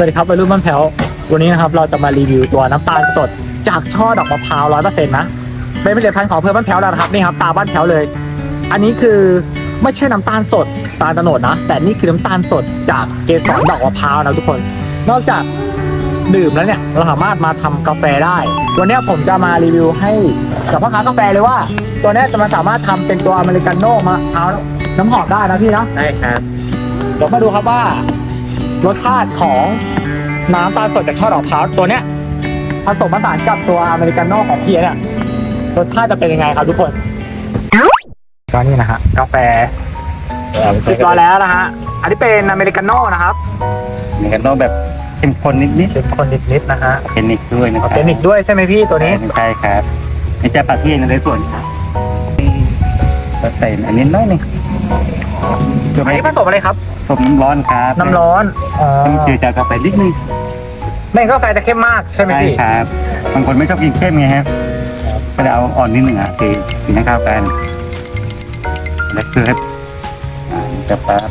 สวัสดีครับวัยรุ่นบ้านแถววันนี้นะครับเราจะมารีวิวตัวน้ำตาลสด จากช่อดอกมะพร้าวร้อยเปอร์เซ็นต์นะเป็นผลิตภัณฑ์ของอำเพื่อบ้านแถวแล้วนะครับนี่ครับตาบ้านแถวเลย อันนี้คือไม่ใช่น้ำตาลสดตาลตะโนดนะ แต่นี่คือน้ำตาลสดจากเกสรดอกมะพร้าวนะทุกคน นอกจากดื่มแล้วเนี่ยเราสามารถมาทำกาแฟได้ วันนี้ผมจะมารีวิวให้กับพ่อค้ากาแฟเลยว่า ตัวเนี้ยจะมาสามารถทำเป็นตัวอเมริกาโน่มะพร้าวน้ำหอมได้นะพี่นะได้ครับเดี๋ยวมาดูครับว่า รสชาติของน้ำตาลสดจากช่อดอกมะพร้าวตัวเนี้ยผสมผสานกับตัวอเมริกาโน่ของพี่เนี่ยรสชาติจะเป็นยังไงครับทุกคนก็นี่นะฮะกาแฟจิบร้อยแล้วนะฮะอันนี้เป็นอเมริกาโน่นะครับนี่ก็ต้องแบบเข้มข้นนิดนิดเป็นคนนิดๆนะฮะๆเทคนิคด้วยนะอคอรับร์แกนิกด้วยใช่ไหมพี่ตัวนี้ใช่ครับนี่จะปัดที่ในส่วนครับก็ใส่อันนี้น้อยหนึง เพื่ออันไม่นี้ผสมอะไรครับผสมน้ำร้อนครับน้ำร้อนอ๋อต้องจืดจากกาแฟนิดนึงไม่งั้นกาแฟจะเข้มมากใช่ไหมใช่พี่ครับบางคนไม่ชอบกินเข้มไงครับก็จะเอาอ่อนนิดหนึ่งอะคือกินให้เข้ากันแล้วคือให้อ่าจะปั๊บ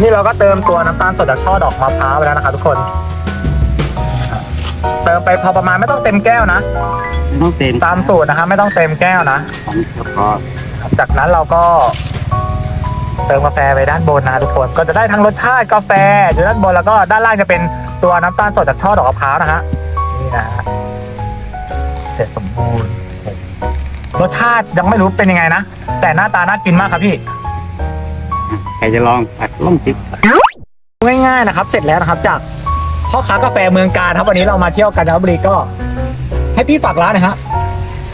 นี่เราก็เติมตัวน้ำตาลสดจากช่อดอกมะพร้าวไปแล้วนะครับทุกคน เติมไปพอประมาณไม่ต้องเต็มแก้วนะ ไม่ต้องเต็มตามสูตรนะครับไม่ต้องเต็มแก้วนะ ของแล้วก็จากนั้นเราก็เติมกาแฟไปด้านบนนะทุกคนก็จะได้ทั้งรสชาติกาแฟอยู่ด้านบนแล้วก็ด้านล่างจะเป็นตัวน้ำตาลสดจากช่อดอกมะพร้าวนะฮะนี่นะฮะเสร็จสมบูรณ์รสชาติยังไม่รู้เป็นยังไงนะ แต่หน้าตาน่ากินมากครับพี่ ใครจะลองผัดล่องจิ๊บง่ายๆนะครับ เสร็จแล้วนะครับจาก พ่อค้ากาแฟเมืองการครับวันนี้เรามาเที่ยวกาญจนบุรีก็ ให้พี่ฝากร้านหนะฮะ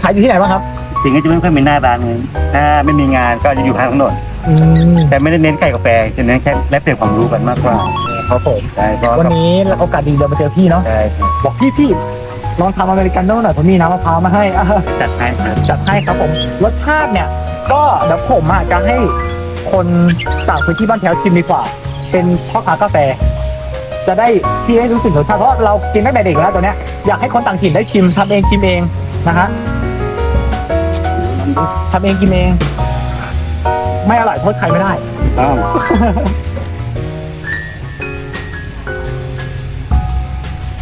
ขายอยู่ที่ไหนบ้างครับจริงก็จะไม่ค่อยมีหน้าร้านเลยถ้าไม่มีงานก็จะอยู่ทางถนนอืมแต่ไม่ได้เน้นขายกาแฟจะเน้นแค่แลกเปลี่ยนความรู้กันมากกว่าครับผมใช่เพราะวันนี้โอกาสดีเดินมาเจอพี่เนาะใช่ครับบอกพี่พี่ลองทำอเมริกาโน่หน่อยผมมีน้ำมะพร้าวมาให้อะจัดให้ครับจัดให้ครับผมรสชาติเนี่ย ก็เดี๋ยวผมอะจะให้คนจากพื้นที่บ้านแถวชิมดีกว่า เป็นพ่อค้ากาแฟ จะได้พี่ให้รู้สึกรสชาติเพราะเรากินตั้งแต่เด็กแล้วตัวเนี้ยอยากให้คนต่างถิ่นได้ชิมทำเองชิมเองนะฮะทำเองกินเอง ไม่อร่อยโทษใครไม่ได้ ต้อง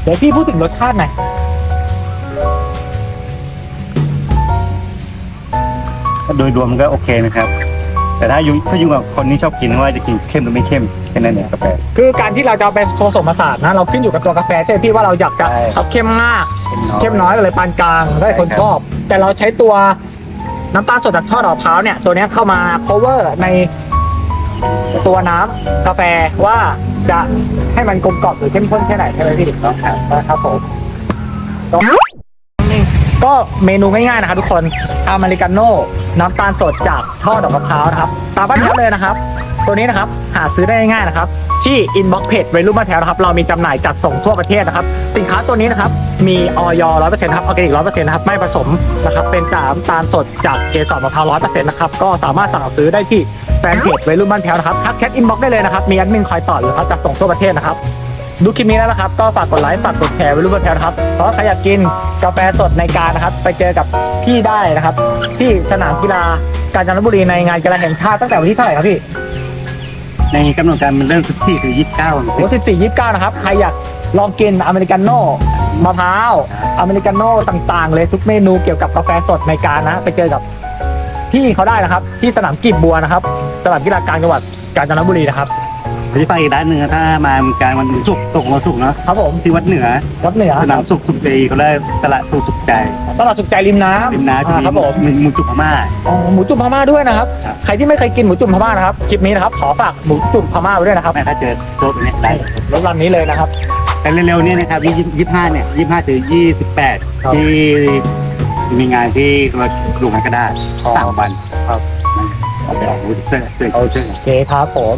เดี๋ยวพี่พูดถึงรสชาติหน่อยโดยรวมมันก็โอเคนะครับ แต่ถ้ายุ่งถ้ายุ่งกับคนที่ชอบกินว่าจะกินเข้มหรือไม่เข้มแค่นั้นเองกาแฟ คือการที่เราจะเอาไปผสมผสานนะเราขึ้นอยู่กับตัวกาแฟใช่ไหมพี่ว่าเราอยากจะใช่ เอาเข้มมากน้อยเข้มน้อยเลยปานกลางได้คนใช่ครับชอบ แต่เราใช้ตัวน้ำตาลสดจากช่อดอกมะพร้าวเนี่ย ตัวเนี้ยเข้ามา cover ในตัวน้ำกาแฟว่าจะให้มันกลมกล่อมหรือเข้มข้นแค่ไหนใช่ไหมพี่ครับนะครับผมก็ก็ เมนูง่ายๆนะครับทุกคนอเมริกาโน่น้ำตาลสดจากช่อดอกมะพร้าวนะครับตามบ้านแถวเลยนะครับ ตัวนี้นะครับหาซื้อได้ง่ายๆนะครับ ที่ inbox page วัยรุ่นบ้านแถวนะครับ เรามีจำหน่ายจัดส่งทั่วประเทศนะครับ สินค้าตัวนี้นะครับ มีออยร้อยเปอร์เซ็นต์ครับออร์แกนิกร้อยเปอร์เซ็นต์นะครับ ไม่ผสมนะครับ เป็นจากน้ำตาลสดจากเกสรมะพร้าวร้อยเปอร์เซ็นต์นะครับ ก็สามารถสั่งซื้อได้ที่แฟนเพจวัยรุ่นบ้านแถวนะครับ ทักแชทอินบ็อกได้เลยนะครับ มีแอดมินคอยตอบอยู่ครับจัดส่งทั่วประเทศนะครับ ดูคลิปนี้แล้วนะครับ ก็ฝากกดไลค์ฝากกดแชร์ไว้รู้บนแถวนะครับเพราะใครอยากกินกาแฟสดในการนะครับ ไปเจอกับพี่ได้นะครับ ที่สนามกีฬากาญจนบุรีในงานกีฬาแห่งชาติตั้งแต่วันที่เท่าไหร่ครับพี่ในกำหนดการมันเริ่มสิบสี่ถึงยี่สิบเก้าโอ้สิบสี่ยี่สิบเก้านะครับ ใครอยากลองกินอเมริกาโน่มะพร้าวอเมริกาโน่ต่างๆ เลยทุกเมนูเกี่ยวกับกาแฟสดในการนะ ไปเจอกับพี่เขาได้นะครับ ที่สนามกีบบัวนะครับ สนามกีฬากลางจังหวัดกาญจนบุรีนะครับ ที่ไปอีกด้านหนึ่งนะถ้ามาเมืองการวันศุกร์ตกวันศุกร์เนาะครับผมที่วัดเหนือวัดเหนือสนามสุขสุขใจเขาเรียกตลาดสุขสุขใจตลาดสุขใจริมน้ำริมน้ำที่อ่าครับผมมีหมูจุกพม่า อ๋อหมูจุ่มพม่าด้วยนะครับ ครับ ใครที่ไม่เคยกินหมูจุ่มพม่านะครับคลิปนี้นะครับขอฝากหมูจุ่มพม่าไว้ด้วยนะครับแม่ถ้าเจอโต๊ะเนี่ยได้รถลำนี้เลยนะครับ แต่เร็วๆนี้นะครับยี่ยี่ห้าเนี่ยยี่ห้าถึงยี่สิบแปดครับ ที่มีงานที่หลวงกระดาษอ๋อสามวันครับเอาไปออกบูธเสื้อเสื้อโอเคครับผม